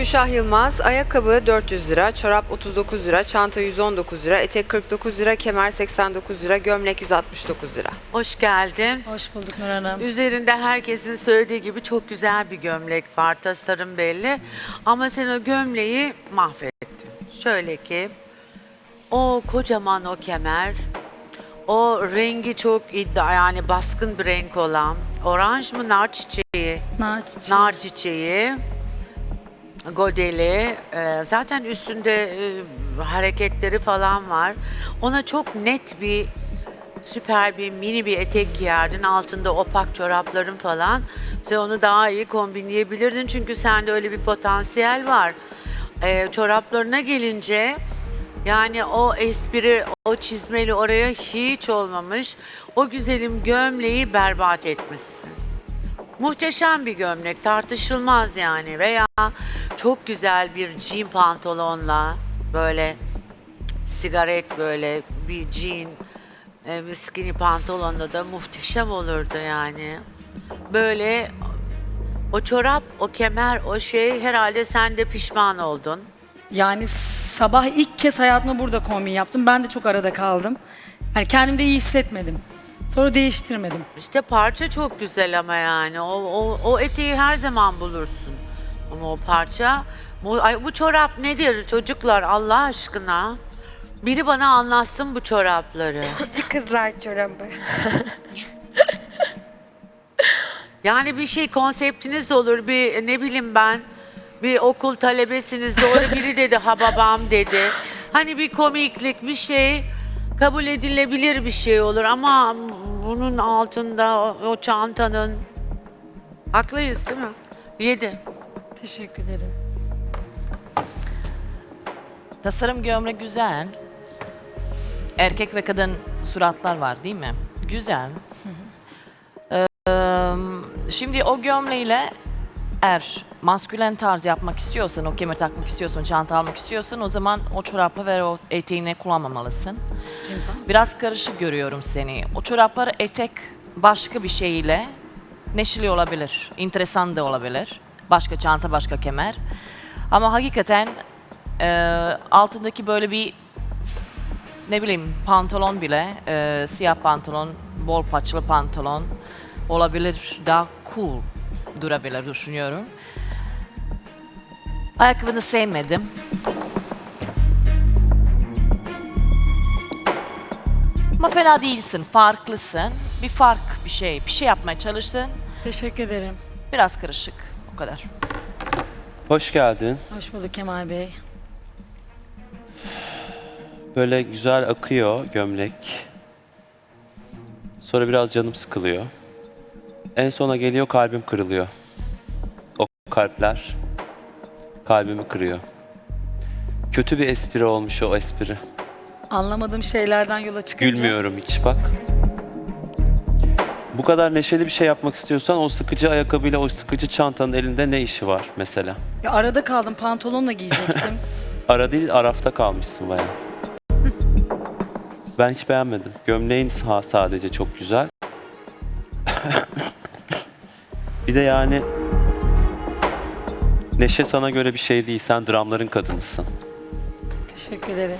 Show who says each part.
Speaker 1: Gülşah Yılmaz, ayakkabı 400 lira, çorap 39 lira, çanta 119 lira, etek 49 lira, kemer 89 lira, gömlek 169 lira.
Speaker 2: Hoş geldin.
Speaker 3: Hoş bulduk Nur Hanım.
Speaker 2: Üzerinde herkesin söylediği gibi çok güzel bir gömlek var. Tasarım belli. Ama sen o gömleği mahvettin. Şöyle ki o kocaman o kemer, o rengi çok iddia yani baskın bir renk olan oranj mı nar çiçeği,
Speaker 3: Nar çiçeği.
Speaker 2: nar çiçeği, godeli, e, zaten üstünde e, hareketleri falan var. Ona çok net bir süper bir mini bir etek giyerdin. Altında opak çorapların falan. Sen onu daha iyi kombinleyebilirdin. Çünkü sende öyle bir potansiyel var. Ee, çoraplarına gelince yani o espri, o çizmeli oraya hiç olmamış. O güzelim gömleği berbat etmişsin. Muhteşem bir gömlek tartışılmaz yani veya çok güzel bir jean pantolonla böyle sigaret böyle bir jean e, bir skinny pantolonla da muhteşem olurdu yani. Böyle o çorap, o kemer, o şey herhalde sen de pişman oldun.
Speaker 3: Yani sabah ilk kez hayatımda burada kombin yaptım. Ben de çok arada kaldım. Yani kendimde iyi hissetmedim. Sonra değiştirmedim.
Speaker 2: İşte parça çok güzel ama yani o, o, o eteği her zaman bulursun. Ama o parça, bu, ay, bu çorap nedir çocuklar Allah aşkına? Biri bana anlatsın bu çorapları.
Speaker 4: Küçük kızlar çorabı.
Speaker 2: Yani bir şey konseptiniz olur bir ne bileyim ben bir okul talebesiniz doğru biri dedi ha babam dedi. Hani bir komiklik bir şey kabul edilebilir bir şey olur ama bunun altında o, o çantanın haklıyız değil mi? Yedi.
Speaker 3: Teşekkür ederim.
Speaker 5: Tasarım gömlek güzel. Erkek ve kadın suratlar var değil mi? Güzel. Ee, şimdi o gömleğiyle eğer maskülen tarz yapmak istiyorsan, o kemer takmak istiyorsan, çanta almak istiyorsan o zaman o çorapla ve o eteğini kullanmamalısın. Biraz karışık görüyorum seni. O çorapları etek başka bir şeyle neşeli olabilir, enteresan da olabilir. Başka çanta, başka kemer. Ama hakikaten e, altındaki böyle bir ne bileyim pantolon bile, e, siyah pantolon, bol paçalı pantolon olabilir. Daha cool durabilir düşünüyorum. Ayakkabını sevmedim. Ama fena değilsin, farklısın. Bir fark, bir şey, bir şey yapmaya çalıştın.
Speaker 3: Teşekkür ederim.
Speaker 5: Biraz karışık, o kadar.
Speaker 6: Hoş geldin.
Speaker 3: Hoş bulduk Kemal Bey.
Speaker 6: Böyle güzel akıyor gömlek. Sonra biraz canım sıkılıyor. En sona geliyor kalbim kırılıyor. O kalpler kalbimi kırıyor. Kötü bir espri olmuş o espri.
Speaker 3: Anlamadığım şeylerden yola çıkınca.
Speaker 6: Gülmüyorum hiç bak. Bu kadar neşeli bir şey yapmak istiyorsan o sıkıcı ayakkabıyla o sıkıcı çantanın elinde ne işi var mesela?
Speaker 3: Ya arada kaldım pantolonla giyecektim.
Speaker 6: Ara değil arafta kalmışsın bayağı. Ben hiç beğenmedim. Gömleğin sa- sadece çok güzel. bir de yani Neşe sana göre bir şey değil. Sen dramların kadınısın.
Speaker 3: Teşekkür ederim.